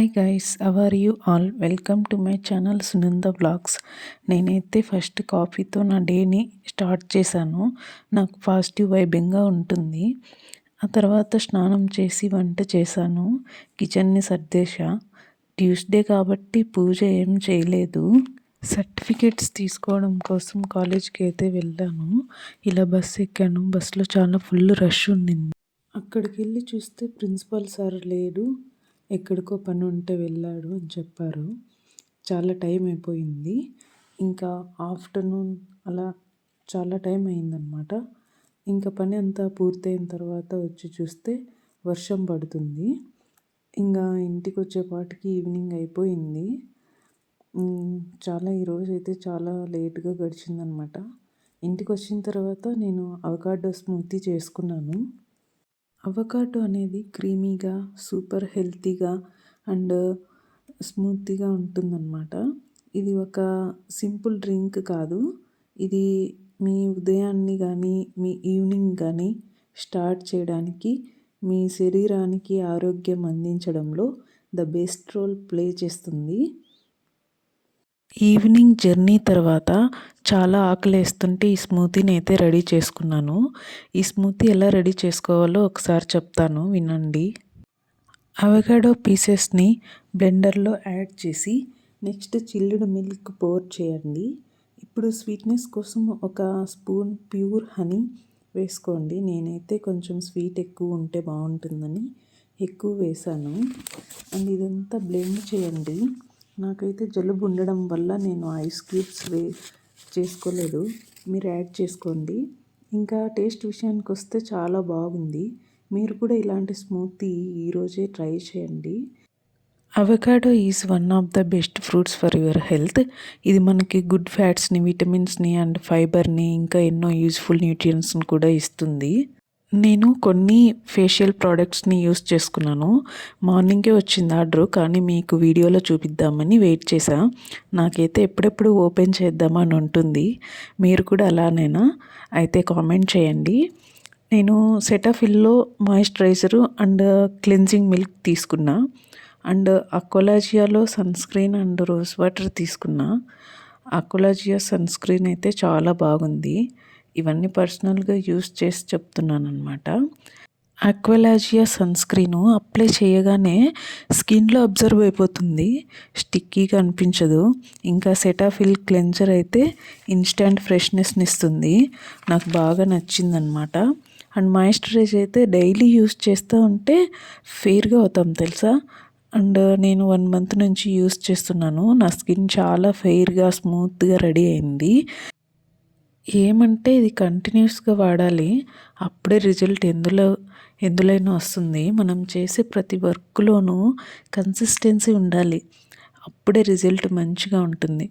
Hi guys how are you all welcome to my channel Sunanda blogs నేనైతే first కాఫీతో నా డేని start చేశాను. నాకు పాజిటివ్ వైబింగ్గా ఉంటుంది. ఆ తర్వాత స్నానం చేసి వంట చేశాను. కిచెన్ని సర్దేశా. ట్యూస్డే కాబట్టి పూజ ఏం చేయలేదు. సర్టిఫికేట్స్ తీసుకోవడం కోసం కాలేజ్కి అయితే వెళ్ళాను. ఇలా బస్సు ఎక్కాను. బస్సులో చాలా ఫుల్ రష్ ఉండింది. అక్కడికి వెళ్ళి చూస్తే ప్రిన్సిపల్ సార్ లేడు. ఎక్కడికో పని ఉంటే వెళ్ళాడు అని చెప్పారు. చాలా టైం అయిపోయింది. ఇంకా ఆఫ్టర్నూన్ అలా చాలా టైం అయిందనమాట ఇంకా పని అంతా పూర్తయిన తర్వాత వచ్చి చూస్తే వర్షం పడుతుంది. ఇంకా ఇంటికి వచ్చేపాటికి ఈవినింగ్ అయిపోయింది. చాలా ఈరోజు అయితే చాలా లేట్గా గడిచిందనమాట ఇంటికి వచ్చిన తర్వాత నేను అవకాడో స్మూతీ చేసుకున్నాను. అవకాడో అనేది క్రీమీగా సూపర్ హెల్తీగా అండ్ స్మూత్గా ఉంటుందన్నమాట. ఇది ఒక సింపుల్ డ్రింక్ కాదు. ఇది మీ ఉదయాన్ని కానీ మీ ఈవినింగ్ కానీ స్టార్ట్ చేయడానికి మీ శరీరానికి ఆరోగ్యం అందించడంలో ద బెస్ట్ రోల్ ప్లే చేస్తుంది. ఈవినింగ్ జర్నీ తర్వాత చాలా ఆకలేస్తుంటే ఈ స్మూతీని అయితే రెడీ చేసుకున్నాను. ఈ స్మూతీ ఎలా రెడీ చేసుకోవాలో ఒకసారి చెప్తాను వినండి. అవగాడో పీసెస్ని బ్లెండర్లో యాడ్ చేసి నెక్స్ట్ చిల్లుడు మిల్క్ పోర్ చేయండి. ఇప్పుడు స్వీట్నెస్ కోసం ఒక స్పూన్ ప్యూర్ హనీ వేసుకోండి. నేనైతే కొంచెం స్వీట్ ఎక్కువ ఉంటే బాగుంటుందని ఎక్కువ వేసాను అండ్ ఇదంతా బ్లెండ్ చేయండి. నాకైతే జలుబు ఉండడం వల్ల నేను ఐస్ క్యూబ్స్ వే చేసుకోలేదు. మీరు యాడ్ చేసుకోండి. ఇంకా టేస్ట్ విషయానికి వస్తే చాలా బాగుంది. మీరు కూడా ఇలాంటి స్మూతీ ఈరోజే ట్రై చేయండి. Avocado is one of the best fruits for your health. ఇది మనకి గుడ్ ఫ్యాట్స్ని విటమిన్స్ని అండ్ ఫైబర్ని ఇంకా ఎన్నో యూజ్ఫుల్ న్యూట్రియన్స్ని కూడా ఇస్తుంది. నేను కొన్ని ఫేషియల్ ప్రోడక్ట్స్ని యూస్ చేసుకున్నాను. మార్నింగే వచ్చింది ఆర్డర్ కానీ మీకు వీడియోలో చూపిద్దామని వెయిట్ చేశా. నాకైతే ఎప్పుడెప్పుడు ఓపెన్ చేద్దామని ఉంటుంది. మీరు కూడా అలానేనా? అయితే కామెంట్ చేయండి. నేను సెటాఫిల్లో మాయిశ్చరైజరు అండ్ క్లెన్జింగ్ మిల్క్ తీసుకున్నా. And అకోలాజియాలో sun screen and rose water తీసుకున్నా. అకోలాజియా సన్ స్క్రీన్ అయితే చాలా బాగుంది. ఇవన్నీ పర్సనల్గా యూస్ చేసి చెప్తున్నాను అనమాట అక్వలాజియా సన్ స్క్రీన్ అప్లై చేయగానే స్కిన్లో అబ్జర్వ్ అయిపోతుంది. స్టిక్కీగా అనిపించదు. ఇంకా సెటాఫిల్ క్లెన్జర్ అయితే ఇన్స్టెంట్ ఫ్రెష్నెస్ని ఇస్తుంది. నాకు బాగా నచ్చిందనమాట అండ్ మాయిశ్చరైజ్ అయితే డైలీ యూస్ చేస్తూ ఉంటే ఫెయిర్గా అవుతాం తెలుసా? అండ్ నేను వన్ మంత్ నుంచి యూస్ చేస్తున్నాను. నా స్కిన్ చాలా ఫెయిర్గా స్మూత్గా రెడీ అయింది. ఏమంటే ఇది కంటిన్యూస్గా వాడాలి. అప్పుడే రిజల్ట్ ఎందులో ఎందులోనైనా వస్తుంది. మనం చేసే ప్రతి వర్క్లోనూ కన్సిస్టెన్సీ ఉండాలి. అప్పుడే రిజల్ట్ మంచిగా ఉంటుంది.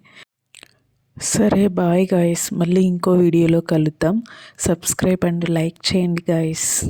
సరే బాయ్ గాయస్. మళ్ళీ ఇంకో వీడియోలో కలుద్దాం. సబ్స్క్రైబ్ అండ్ లైక్ చేయండి గాయస్.